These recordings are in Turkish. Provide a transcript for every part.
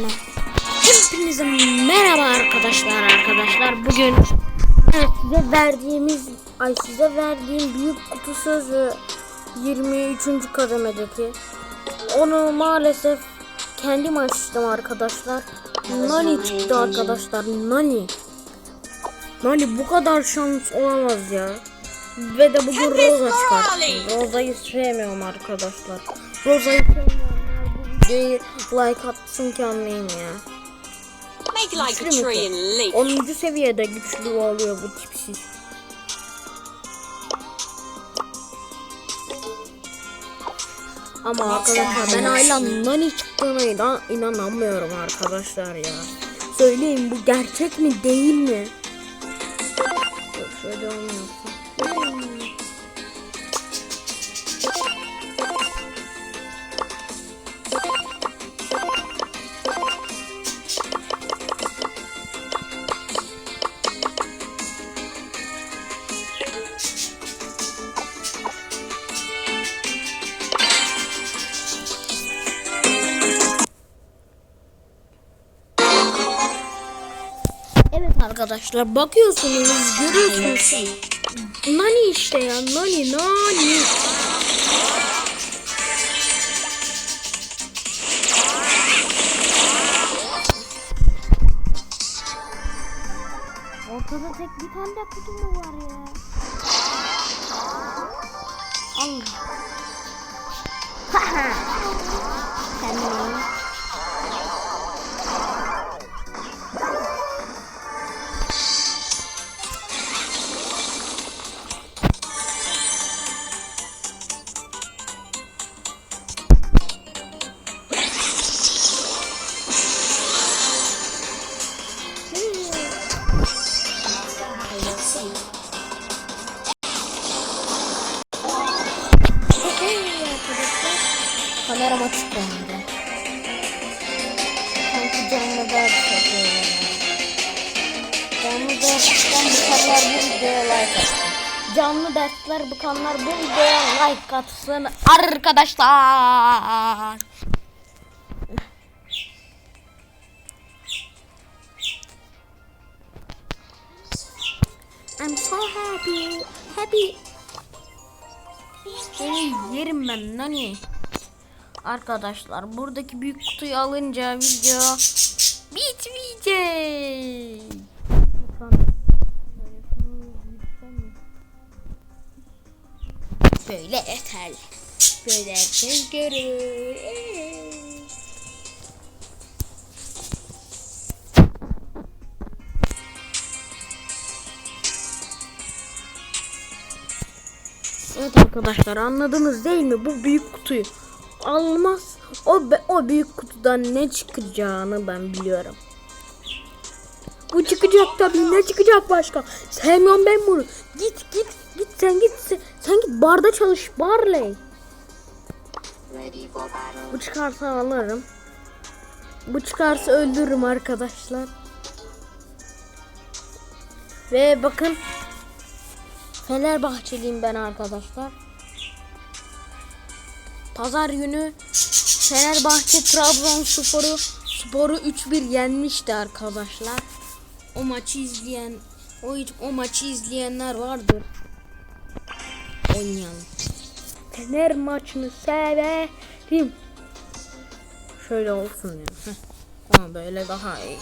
Tamam. Hepinize merhaba arkadaşlar arkadaşlar. Bugün evet, size verdiğimiz ay size verdiğim büyük kutu sözü 23. kademedeki onu maalesef kendim açtım arkadaşlar. Nani çıktı arkadaşlar. Nani. Nani bu kadar şans olamaz ya. Ve de bugün Rosa çıkarttım. Rosa'yı sevmiyorum arkadaşlar. Rosa'yı sevmeyenler bu videoyu like atsın ki anlayayım ya. Make like a tree and leaf. 10. seviyede güçlü oluyor bu tipsiz. Ama arkadaşlar ben Aylan Nani çıktığına inan inanamıyorum arkadaşlar ya. Söyleyin bu gerçek mi değil mi? Şöyle olmuyorsa. Arkadaşlar bakıyorsunuz görüyorsunuz. Nani işte ya Nani Nani. Ortada tek bir tane de kutu mu var ya? Allah. Kendine. Kameram videoya like atsın. Canlı dersler bıkanlar bu videoya like atsın arkadaşlar. I'm so happy. Happy. Seni yerim ben nani. Arkadaşlar buradaki büyük kutuyu alınca video bitmeyecek. Böyle yeterli. Böyle herkes görür. Evet arkadaşlar anladınız değil mi bu büyük kutuyu almaz o be- o büyük kutudan ne çıkacağını ben biliyorum. Bu çıkacak tabii ne çıkacak başka? Sevmiyorum ben bunu. Git git git sen git sen, sen git barda çalış Barley. Bu çıkarsa alırım. Bu çıkarsa öldürürüm arkadaşlar. Ve bakın Fenerbahçeliyim ben arkadaşlar. Pazar günü Fenerbahçe Trabzonspor'u Sporu 3-1 yenmişti arkadaşlar. O maçı izleyen o, o maçı izleyenler vardır. Oynayalım. Fener maçını severim. Şöyle olsun ya. Heh. Ama böyle daha iyi.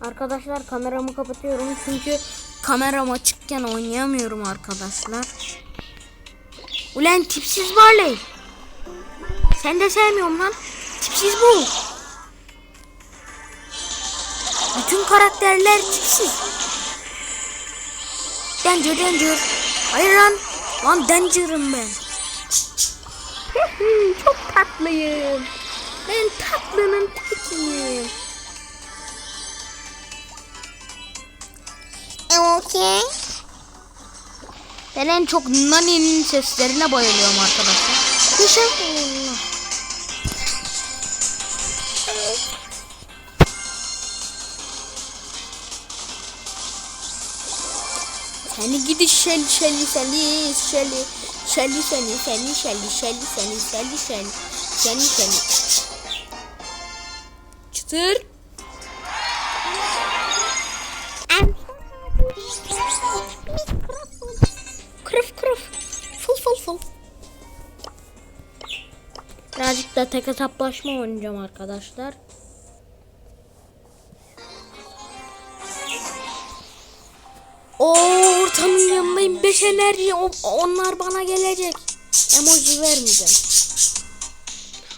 Arkadaşlar kameramı kapatıyorum çünkü kameram açıkken oynayamıyorum arkadaşlar. Ulan tipsiz Barley. Sen de sevmiyorum lan. Tipsiz bu. Bütün karakterler tipsiz. Danger danger. Hayır lan. Lan danger'ım ben. Çok tatlıyım. Ben tatlının tekiyim. Okay. Ben en çok Nani'nin seslerine bayılıyorum arkadaşlar. Teşekkürler. Seni gidi şeli şeli seni şeli şeli seni seni şeli şeli seni şeli şeli seni şeli. Çıtır. Kırıf kırıf. Fıl fıl fıl. Birazcık da tek hesaplaşma oynayacağım arkadaşlar. Yanındayım. 5 enerji. O- onlar bana gelecek. Emoji vermeyeceğim.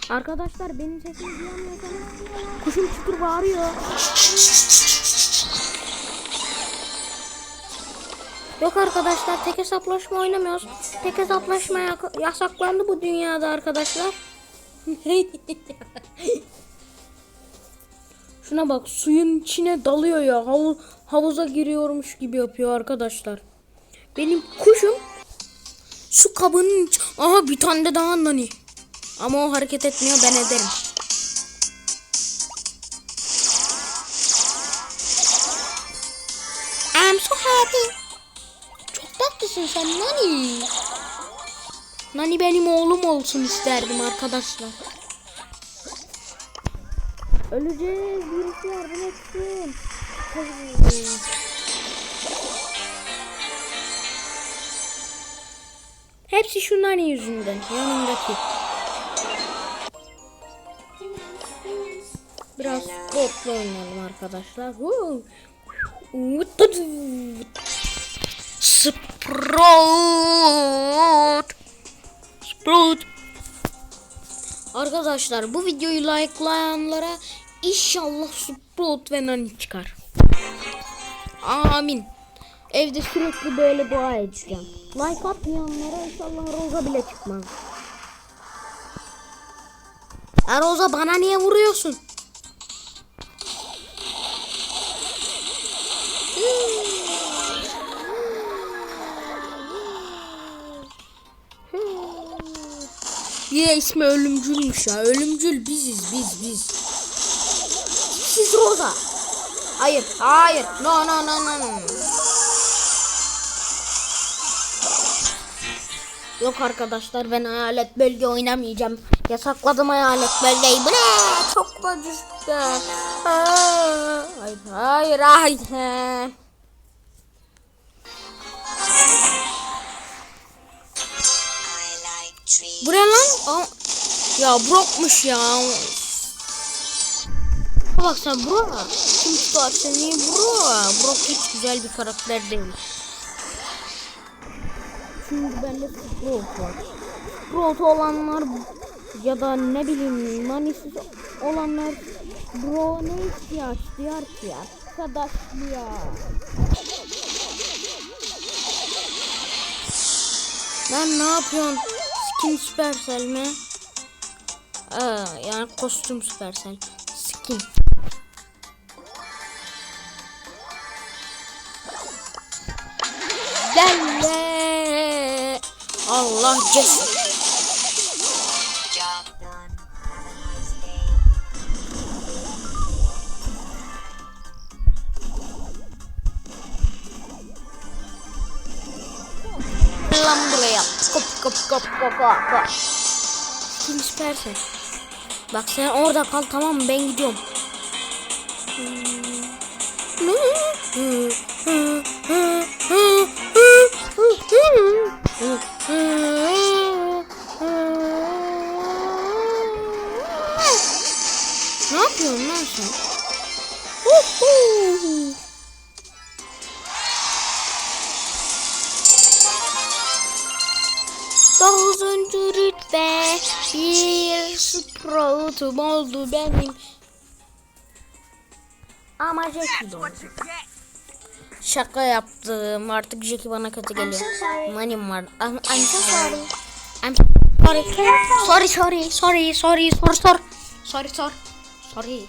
Arkadaşlar benim sesimi duyamıyorsanız kuşum çıtır bağırıyor. Yok arkadaşlar tek hesaplaşma oynamıyoruz. Tek hesaplaşma yasaklandı bu dünyada arkadaşlar. Şuna bak suyun içine dalıyor ya. Havu- havuza giriyormuş gibi yapıyor arkadaşlar. Benim kuşum su kabının iç- Aha bir tane de daha nani. Ama o hareket etmiyor ben ederim. I'm so happy. Çok tatlısın sen Nani. Nani benim oğlum olsun isterdim arkadaşlar. Öleceğiz. Birisi yardım etsin. Hepsi şu Nani yüzünden. Yanındaki. Biraz botla oynayalım arkadaşlar. Sprout. Sprout. Arkadaşlar bu videoyu likelayanlara inşallah Sprout ve Nani çıkar. Amin. Evde sürekli böyle dua edeceğim. Like atmayanlara inşallah Roza bile çıkmaz. Ya Roza bana niye vuruyorsun? Yine ismi ölümcülmüş ya. Ölümcül biziz biz biz. Siz Roza. Hayır, hayır. No, no, no, no, no. Yok arkadaşlar ben hayalet bölge oynamayacağım. Yasakladım hayalet bölgeyi. Bu ne? Çok da düştü. Hayır, hayır, hayır. Bu ne lan? Ya Brock'muş ya. Bak sen Brock. Kim tutar seni Brock? Brock hiç güzel bir karakter değil. Çünkü bende Sprout var. Sprout olanlar ya da ne bileyim manisiz olanlar Bro ne ihtiyaç duyar ki? Arkadaş ya. Lan ne yapıyorsun? Skin Supercell mi? Aa, yani kostüm Supercell. Skin. Gel Allah day. Lan buraya. Kop kop kop kop kop. Skin Supercell. Bak sen orada kal tamam mı? Ben gidiyorum. Ne yapıyorsun lan sen? Uhu. Dokuzuncu rütbe bir sproutum oldu benim. Ama Jackie de oldu. Şaka yaptım. Artık Jackie bana kötü geliyor. Manim var. I'm, I'm so sorry. I'm sorry. Sorry, sorry, sorry, sorry, sorry, sorry. Sorry, sorry. Sorry.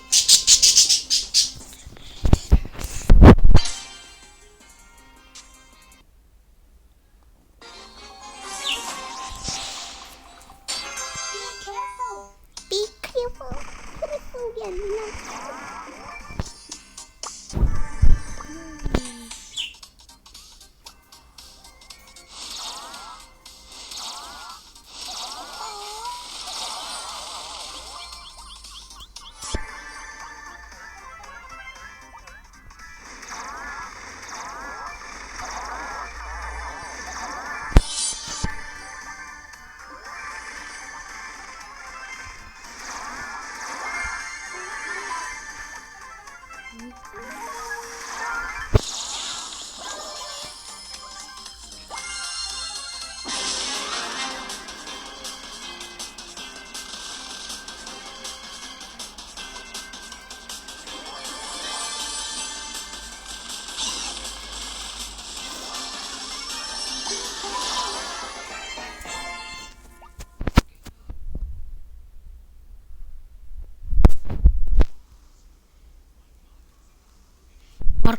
Be careful. Careful geldiler.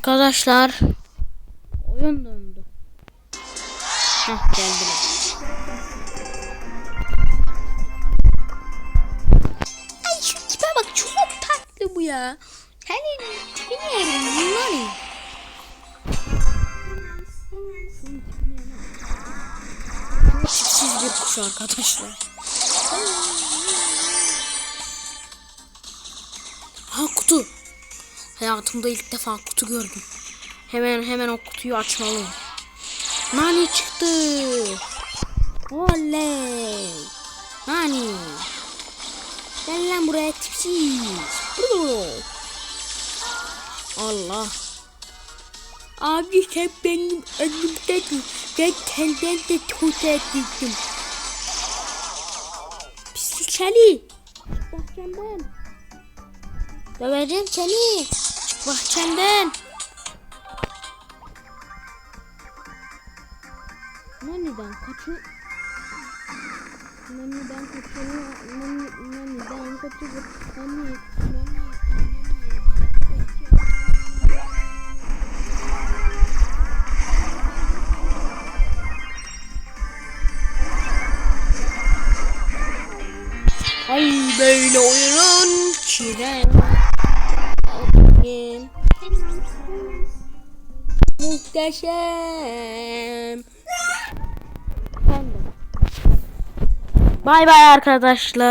Arkadaşlar oyun döndü. Hah geldiler. Ay şu tipe bak çok tatlı bu ya. Senin tipini yerim bunlar ne? Tipsiz bir kuş arkadaşlar. Ha kutu. Hayatımda ilk defa kutu gördüm. Hemen hemen o kutuyu açmalıyım. Nani çıktı. Oley. Nani. Gel lan buraya tipsiz. Allah. Abi sen benim önümdeydin. Ben senden de çok ettim. Pislik seni. Çık bahçemden. Döveceğim seni. Bahçemden. Naniden kaçıyor. Naniden kaçıyor. Nani, naniden kaçıyor. Nani, Muhteşem. Bay bay arkadaşlar.